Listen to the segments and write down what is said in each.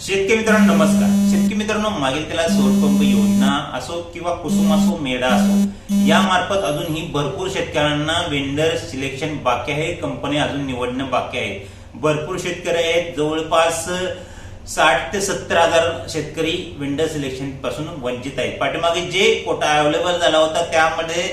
शेतकरी मित्रांनो नमस्कार. शेतकरी मित्रांनो मागील त्याला सौर पंप योजना असो किंवा कुसुम असो मेडा असो या मार्फत अजूनही भरपूर शेतकऱ्यांना वेंडर सिलेक्शन बाकी आहे कंपनी अजून निवडणं बाकी आहे. भरपूर शेतकरी आहेत. जवळपास साठ ते सत्तर हजार शेतकरी वेंडर सिलेक्शनपासून वंचित आहेत. पाठीमागे जे कोटा अवेलेबल झाला होता त्यामध्ये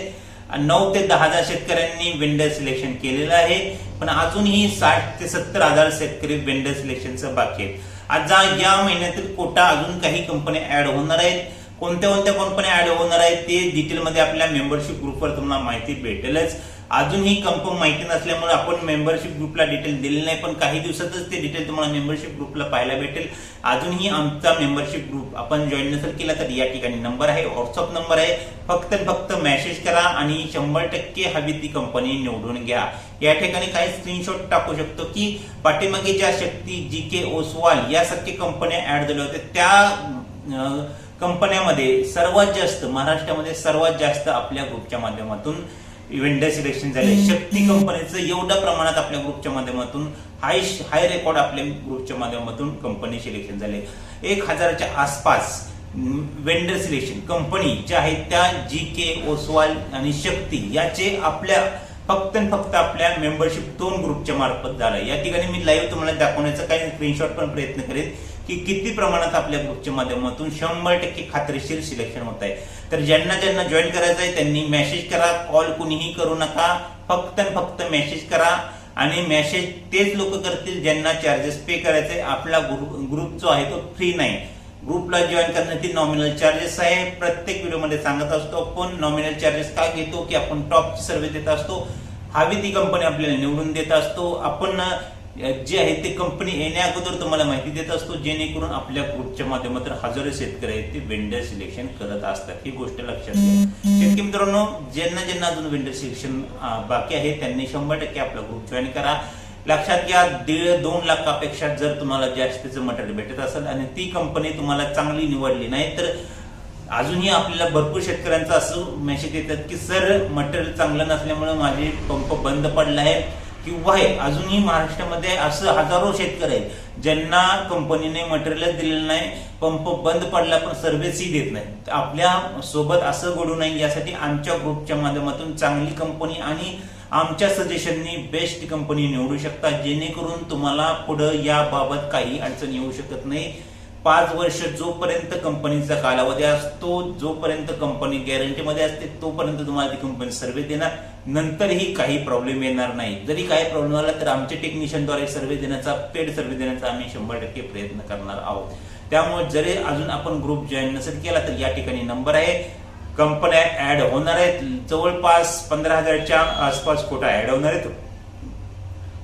नऊ ते दहा हजार शेतकऱ्यांनी वेंडर सिलेक्शन केलेलं आहे. पण अजूनही साठ ते सत्तर हजार शेतकरी वेंडर सिलेक्शनचं बाकी आहेत. आज या महिन्यातील कोटा अजून काही कंपन्या ऍड होणार आहेत. कोणत्या कोणत्या कंपन्या ऍड होणार आहेत ते डिटेलमध्ये आपल्या मेंबरशिप ग्रुपवर तुम्हाला माहिती भेटेलच. अजूनही कंपन माहिती नसल्यामुळे आपण मेंबरशिप ग्रुपला डिटेल दिले नाही पण काही दिवसातच ते डिटेल तुम्हाला मेंबरशिप ग्रुपला पाहायला भेटेल. अजूनही आमचा मेंबरशिप ग्रुप आपण जॉईन नसेल केला तर या ठिकाणी नंबर आहे व्हॉट्सअप नंबर आहे. फक्त फक्त मेसेज करा आणि शंभर टक्के हवी ती कंपनी निवडून घ्या. या ठिकाणी काही स्क्रीनशॉट टाकू शकतो की पाठीमागे ज्या शक्ती जी के ओसवाल यासारख्या कंपन्या ऍड झाल्या होत्या त्या कंपन्यामध्ये सर्वात जास्त महाराष्ट्रामध्ये सर्वात जास्त आपल्या ग्रुपच्या माध्यमातून वेंडर सिलेक्शन झाले. शक्ती कंपनीचं एवढ्या प्रमाणात आपल्या ग्रुपच्या माध्यमातून हाय हाय रेकॉर्ड आपल्या ग्रुपच्या माध्यमातून कंपनी सिलेक्शन झाले. एक हजाराच्या आसपास वेंडर सिलेक्शन कंपनी ज्या आहेत त्या जी के ओसवाल आणि शक्ती याचे आपल्या फक्त आणि फक्त आपल्या मेंबरशिप दोन ग्रुपच्या मार्फत झालं. या ठिकाणी मी लाईव्ह तुम्हाला दाखवण्याचा काही स्क्रीनशॉट पण प्रयत्न करेन. की किती प्रमाणात आपल्या ग्रुपच्या माध्यमातून शंभर टक्के खात्रीशीर सिलेक्शन होत आहे. तर ज्यांना ज्यांना जॉईन करायचं आहे त्यांनी मेसेज करा कॉल कुणीही करू नका. फक्त फक्त मेसेज करा. आणि मेसेज तेच लोक करतील ज्यांना चार्जेस पे करायचे आपला ग्रुप जो आहे तो फ्री नाही. ग्रुपला जॉईन करण्याची नॉमिनल चार्जेस आहे. प्रत्येक व्हिडिओमध्ये सांगत असतो आपण नॉमिनल चार्जेस का घेतो? की आपण टॉपची सर्व्हिस देत असतो. हवी ती कंपनी आपल्याला निवडून देत असतो. आपण जे आहे ते कंपनी येण्या अगोदर तुम्हाला माहिती देत असतो जेणेकरून आपल्या ग्रुपच्या माध्यमातून हजारो शेतकरी आहेत ते वेंडर सिलेक्शन करत असतात. ही गोष्ट लक्षात घ्या. शेतकरी मित्रांनो ज्यांना ज्यांना अजून वेंडर सिलेक्शन बाकी आहे त्यांनी शंभर टक्के आपला ग्रुप जॉईन करा. लक्षात घ्या दीड दोन लाखापेक्षा जर तुम्हाला जास्तीचं मटेरियल भेटत असेल आणि ती कंपनी तुम्हाला चांगली निवडली नाही तर अजूनही आपल्याला भरपूर शेतकऱ्यांचा असं मेसेज येतात की सर मटेरियल चांगलं नसल्यामुळे माझे पंप बंद पडला आहे किंवा हे अजूनही महाराष्ट्रामध्ये असं हजारो शेतकरी आहेत ज्यांना कंपनीने मटेरियल दिलेलं नाही पंप बंद पडला पण सर्व्हिसही देत नाही. आपल्यासोबत असं घडू नये यासाठी आमच्या ग्रुपच्या माध्यमातून चांगली कंपनी आणि आमच्या सजेशननी बेस्ट कंपनी निवडू शकता जेणेकरून तुम्हाला पुढं याबाबत काही अडचण येऊ शकत नाही. पाच वर्ष जोपर्यंत कंपनीचा कालावधी असतो जोपर्यंत कंपनी गॅरंटीमध्ये असते तोपर्यंत तुम्हाला ती कंपनी सर्व्हिस देणार. नंतरही काही प्रॉब्लेम येणार नाही. जरी काही प्रॉब्लेम आला तर आमच्या टेक्निशियनद्वारे सर्व्हिस देण्याचा पेड सर्व्हिस देण्याचा आम्ही शंभर टक्के प्रयत्न करणार आहोत. त्यामुळे जरी अजून आपण ग्रुप जॉईन नसेल केला तर या ठिकाणी नंबर आहे. कंपन्या ऍड होणार आहेत. जवळपास पंधरा हजारच्या आसपास कोटा ऍड होणार आहेत.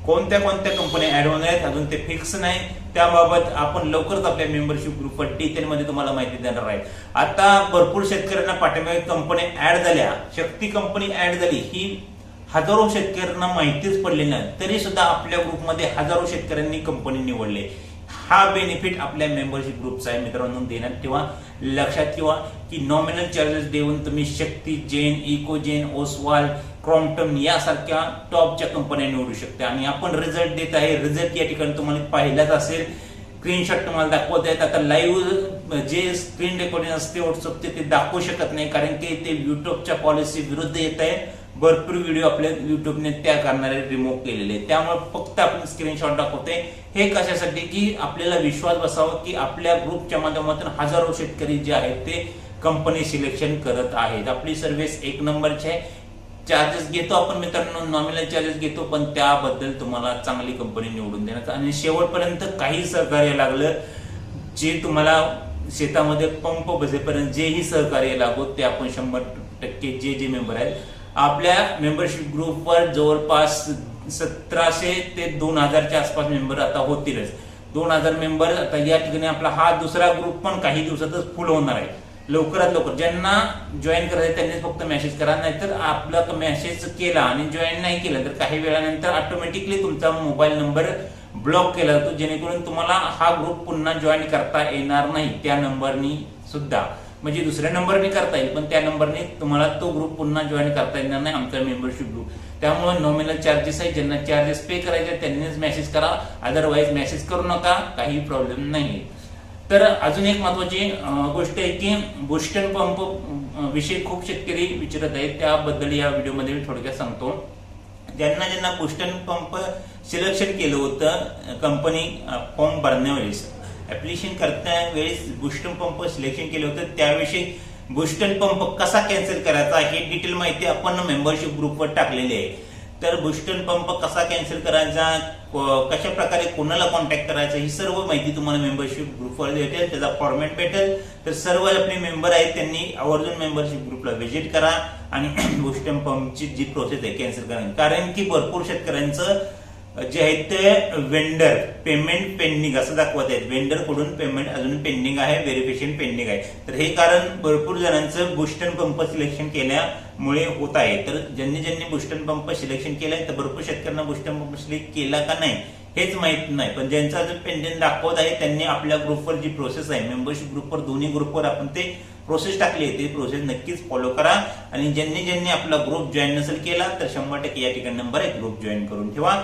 कोणत्या कोणत्या कंपन्या ऍड होणार आहेत अजून ते फिक्स नाही. त्याबाबत आपण लवकरच आपल्या मेंबरशिप ग्रुपवर डिटेल मध्ये तुम्हाला माहिती देणार आहे. आता भरपूर शेतकऱ्यांना पाठीमागे कंपन्या ऍड झाल्या. शक्ती कंपनी ऍड झाली. ही हजारो शेतकऱ्यांना माहितीच पडली नाही. तरी सुद्धा आपल्या ग्रुपमध्ये हजारो शेतकऱ्यांनी कंपनी निवडले. हा बेनिफिट आपल्या मेंबरशिप ग्रुपचा आहे मित्रांनो देण्यात ठेवा. लक्षात ठेवा की नॉमिनल चार्जेस देऊन तुम्ही Shakti gen eco gen Oswal Crompton यासारख्या टॉपच्या कंपन्या निवडू शकता. आणि आपण रिझल्ट देत आहे. रिझल्ट या ठिकाणी तुम्हाला पाहिलाच असेल. स्क्रीनशॉट तुम्हाला दाखवत आहेत आता लाईव्ह जे स्क्रीन रेकॉर्डिंग असते व्हॉट्सअपचे ते दाखवू शकत नाही कारण की ते युट्यूबच्या पॉलिसी विरुद्ध येत आहे. भरपूर व्हिडिओ आपल्या युट्यूबने त्या करणारे रिमूव्ह केलेले आहेत. त्यामुळे फक्त आपण स्क्रीनशॉट दाखवतोय. हे कशासाठी? की आपल्याला विश्वास बसावा की आपल्या ग्रुपच्या माध्यमातून हजारो शेतकरी जे आहेत ते कंपनी सिलेक्शन करत आहेत. आपली सर्व्हिस एक नंबरची आहे. चार्जेस घेतो आपण मित्रांनो नॉमिनल चार्जेस घेतो पण त्याबद्दल तुम्हाला चांगली कंपनी निवडून देणार आणि शेवटपर्यंत काही सहकार्य लागलं जे तुम्हाला शेतामध्ये पंप बसेपर्यंत जेही सहकार्य लागो ते आपण शंभर टक्के जे जे मेंबर आहेत आपल्या मेंबरशिप ग्रुपवर जवळपास सतराशे ते दोन हजारच्या आसपास मेंबर आता होतीलच. दोन हजार मेंबर आता या ठिकाणी आपला हा दुसरा ग्रुप पण काही दिवसातच फुल होणार आहे. लवकरात लवकर. ज्यांना जॉईन करायचं त्यांनीच फक्त मेसेज करा नाहीतर आपला मेसेज केला आणि जॉईन नाही केलं तर काही वेळानंतर ऑटोमॅटिकली तुमचा मोबाईल नंबर ब्लॉक केला जातो जेणेकरून तुम्हाला हा ग्रुप पुन्हा जॉईन करता येणार नाही त्या नंबरनी सुद्धा. म्हणजे दुसऱ्या नंबरने करता येईल पण त्या नंबरने तुम्हाला तो ग्रुप पुन्हा जॉईन करता येणार नाही आमचा मेंबरशिप ग्रुप त्यामुळे नॉमिनल चार्जेस आहे ज्यांना चार्जेस पे करायचे त्यांनीच मेसेज करा. अदरवाईज मेसेज करू नका काही प्रॉब्लेम नाही तर अजून एक महत्वाची गोष्ट आहे की बुस्टर पंप विषयी खूप शेतकरी विचारत आहेत. त्याबद्दल या व्हिडिओमध्ये मी थोडक्यात सांगतो. ज्यांना ज्यांना बुस्टन पंप सिलेक्शन केलं होतं कंपनी फॉर्म भरण्यावेळेस ऍप्लिकेशन करता वेळेस बुस्टन पंप सिलेक्शन केलं होतं त्याविषयी बुस्टन पंप कसा कॅन्सल करायचा हे डिटेल माहिती आपण मेंबरशिप ग्रुपवर टाकलेली आहे. तर बुस्टन पंप कसा कॅन्सल करायचा कशा प्रकारे कोणाला कॉन्टॅक्ट करायचा ही सर्व माहिती तुम्हाला मेंबरशिप ग्रुपवर भेटेल त्याचा फॉर्मॅट भेटेल. तर सर्व आपले मेंबर आहेत त्यांनी आवर्जून मेंबरशिप ग्रुपला व्हिजिट करा आणि बुस्टन पंपची जी प्रोसेस आहे कॅन्सल करा. कारण की भरपूर शेतकऱ्यांचं जे आहेत ते वेंडर पेमेंट पेंडिंग असं दाखवत आहेत वेंडरकडून पेमेंट अजून पेंडिंग आहे व्हेरिफिकेशन पेंडिंग आहे. तर हे कारण भरपूर जणांचं बुस्टन पंप सिलेक्शन केल्यामुळे होत आहे. तर ज्यांनी ज्यांनी बुस्टन पंप सिलेक्शन केलंय तर भरपूर शेतकऱ्यांना बुस्टन पंप सिलेक्ट केला का नाही हेच माहीत नाही. पण ज्यांचं अजून पेंडिंग दाखवत आहे त्यांनी आपल्या ग्रुपवर जी प्रोसेस आहे मेंबरशिप ग्रुपवर दोन्ही ग्रुपवर आपण ते प्रोसेस टाकली आहे. ती प्रोसेस नक्कीच फॉलो करा. आणि ज्यांनी ज्यांनी आपला ग्रुप जॉईन नसेल केला तर शंभर टक्के या ठिकाणी नंबर आहे. ग्रुप जॉईन करून ठेवा.